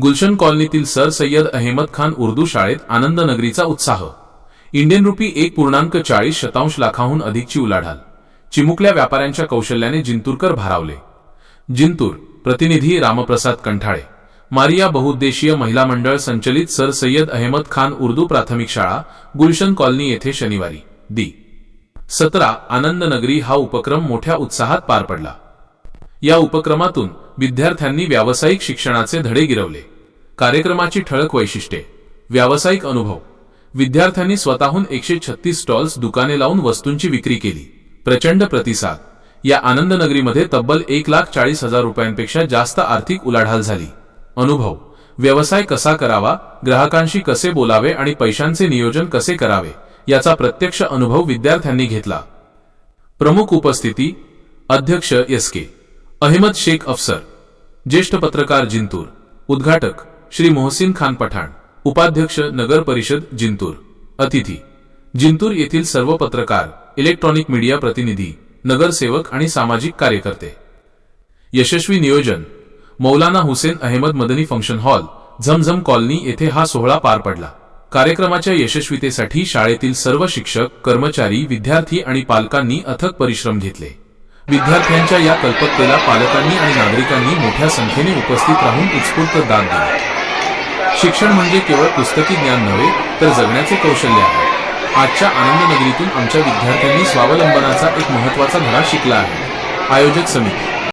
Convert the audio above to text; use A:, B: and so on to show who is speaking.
A: गुलशन कॉलनीतील सर सय्यद अहमद खान उर्दू शाळेत आनंदनगरीचा उत्साह. इंडियन रुपी एक पूर्णांक चाळीस शतांश लाखाहून अधिकची उलाढाल. चिमुकल्या व्यापाऱ्यांच्या कौशल्याने जिंतूरकर भारावले. जिंतूर प्रतिनिधी रामप्रसाद कंठाळे. मारिया बहुउद्देशीय महिला मंडळ संचलित सर सय्यद अहमद खान उर्दू प्राथमिक शाळा गुलशन कॉलनी येथे शनिवारी. दी. सतरा आनंदनगरी हा उपक्रम मोठ्या उत्साहात पार पडला. या उपक्रमातून विद्यार्थ्यांनी व्यावसायिक शिक्षणाचे धडे गिरवले. कार्यक्रमाची ठळक वैशिष्ट्ये व्यावसायिक अनुभव. विद्यार्थ्यांनी स्वतःहून एकशे छत्तीस स्टॉल्स दुकाने लावून वस्तूंची विक्री केली. प्रचंड प्रतिसाद. या आनंदनगरीमध्ये तब्बल एक लाख चाळीस हजार रुपयांपेक्षा जास्त आर्थिक उलाढाल झाली. अनुभव. व्यवसाय कसा करावा ग्राहकांशी कसे बोलावे आणि पैशांचे नियोजन कसे करावे याचा प्रत्यक्ष अनुभव विद्यार्थ्यांनी घेतला. प्रमुख उपस्थिती अध्यक्ष एस के. अहमद शेख अफसर. ज्येष्ठ पत्रकार जिंतूर. उद्घाटक श्री मोहसिन खान पठाण उपाध्यक्ष नगर परिषद जिंतूर. अतिथी जिंतूर येथील सर्व पत्रकार इलेक्ट्रॉनिक मीडिया प्रतिनिधी नगरसेवक आणि सामाजिक कार्यकर्ते. यशस्वी नियोजन Maulana Hussain Ahmad Madani function hall Zamzam colony येथे हा सोहळा पार पडला. कार्यक्रमाच्या यशस्वीतेसाठी शाळेतील सर्व शिक्षक कर्मचारी विद्यार्थी आणि पालकांनी अथक परिश्रम घेतले. विद्यार्थ्यांच्या या कल्पकतेला पालकांनी आणि नागरिकांनी मोठ्या संख्येने उपस्थित राहून उत्स्फूर्त दाद दिले. शिक्षण म्हणजे केवळ पुस्तकी ज्ञान नव्हे तर जगण्याचे कौशल्य आहे. आजच्या आनंद नगरीतून आमच्या विद्यार्थ्यांनी स्वावलंबनाचा एक महत्त्वाचा धडा शिकला आहे. आयोजक समिती.